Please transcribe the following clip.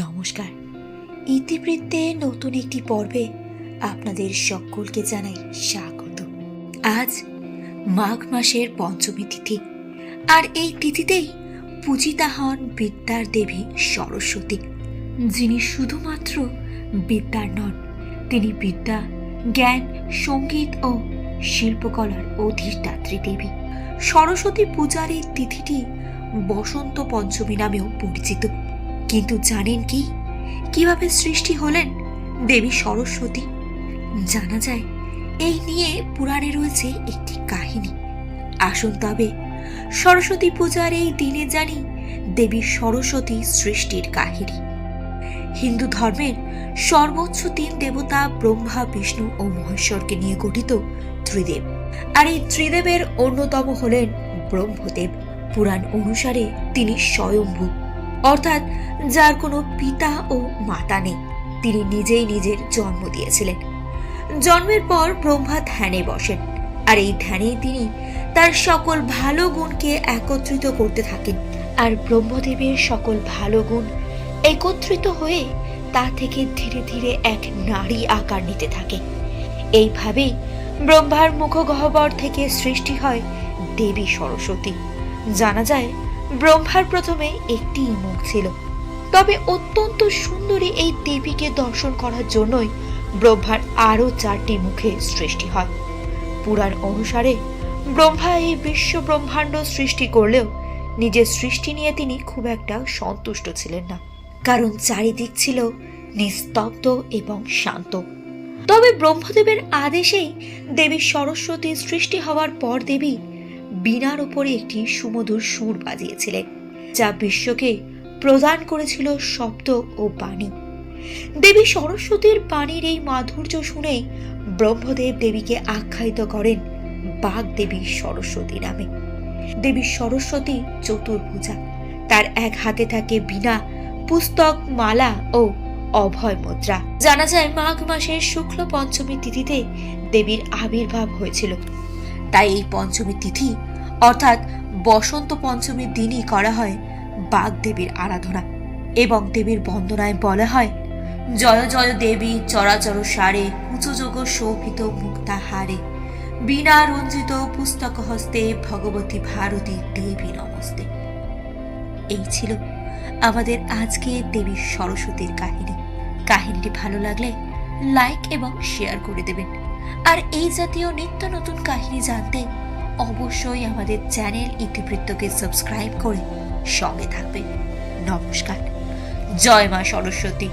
নমস্কার। ইতিবৃত্তে নতুন একটি পর্বে আপনাদের সকলকে জানাই স্বাগত। আজ মাঘ মাসের পঞ্চমী তিথি, আর এই তিথিতেই পূজিতা হন বিদ্যার দেবী সরস্বতী, যিনি শুধুমাত্র বিদ্যার নন, তিনি বিদ্যা, জ্ঞান, সংগীত ও শিল্পকলার অধিষ্ঠাত্রী দেবী। সরস্বতী পূজার এই তিথিটি বসন্ত পঞ্চমী নামেও পরিচিত। কিন্তু জানেন কি? কীভাবে সৃষ্টি হলেন দেবী সরস্বতী? জানা যায়, এই নিয়ে পুরাণে রয়েছে একটি কাহিনী। আসুন তবে সরস্বতী পূজার এই দিনে জানি দেবী সরস্বতী সৃষ্টির কাহিনী। হিন্দু ধর্মের সর্বোচ্চ তিন দেবতা ব্রহ্মা, বিষ্ণু ও মহেশ্বরকে নিয়ে গঠিত ত্রিদেব। আর এই ত্রিদেবের অন্যতম হলেন ব্রহ্মদেব। পুরাণ অনুসারে তিনি স্বয়ম্ভু। অর্থাৎ যার কোনো পিতা ও মাতা নেই, তিনি নিজেই নিজের জন্ম দিয়েছিলেন। জন্মের পর ব্রহ্মা ধ্যানে বসেন, আর এই ধ্যানেই তিনি তার সকল ভালো গুণকে একত্রিত করতে থাকেন, আর ব্রহ্মদেবের সকল ভালো গুণ একত্রিত হয়ে তা থেকে ধীরে ধীরে এক নারী আকার নিতে থাকে। এইভাবেই ব্রহ্মার মুখগহ্বর থেকে সৃষ্টি হয় দেবী সরস্বতী। জানা যায় ব্রহ্মার প্রথমে একটি মুখ ছিল। তবে অত্যন্ত সুন্দরী এই দেবীকে দর্শন করার জন্যই ব্রহ্মার আরও চারটি মুখে সৃষ্টি হয়। পুরাণ অনুসারে ব্রহ্মা এই বিশ্ব ব্রহ্মাণ্ড সৃষ্টি করলেও নিজের সৃষ্টি নিয়ে তিনি খুব একটা সন্তুষ্ট ছিলেন না। কারণ চারিদিক ছিল নিস্তব্ধ এবং শান্ত। তবে ব্রহ্মদেবের আদেশেই দেবী সরস্বতীর সৃষ্টি হওয়ার পর দেবী বীণার উপরে একটি সুমধুর সুর বাজিয়েছিলেন যা বিশ্বকে প্রদান করেছিল শব্দ ও বাণী। দেবী সরস্বতীর বাণীর এই মাধুর্য শুনেই ব্রহ্মদেব দেবীকে আখ্যায়িত করেন বাঘ দেবী সরস্বতী নামে। দেবী সরস্বতী চতুর্ভুজা, তার এক হাতে থাকে বীণা, পুস্তক, মালা ও অভয় মুদ্রা। জানা যায়, মাঘ মাসের শুক্ল পঞ্চমী তিথিতে দেবীর আবির্ভাব হয়েছিল। তাই এই পঞ্চমী তিথি, অর্থাৎ বসন্ত পঞ্চমীর দিনই করা হয় বাঘ দেবীর আরাধনা এবং দেবীর বন্দনায় বলা হয়, জয় জয় দেবী চরাচর সারে কুচযোগ শোভিত মুক্তা হারে। বিনা রঞ্জিত পুস্তক হস্তে ভগবতী ভারতী দেবী নমস্তে। এই ছিল আমাদের আজকে দেবী সরস্বতীর কাহিনী। কাহিনীটি ভালো লাগলে লাইক এবং শেয়ার করে দেবেন। আর এই জাতীয় নিত্য নতুন কাহিনী জানতে অবশ্যই আমাদের চ্যানেল ইতিবৃত্তকে সাবস্ক্রাইব করে সঙ্গে থাকবেন। নমস্কার। জয় মা সরস্বতী।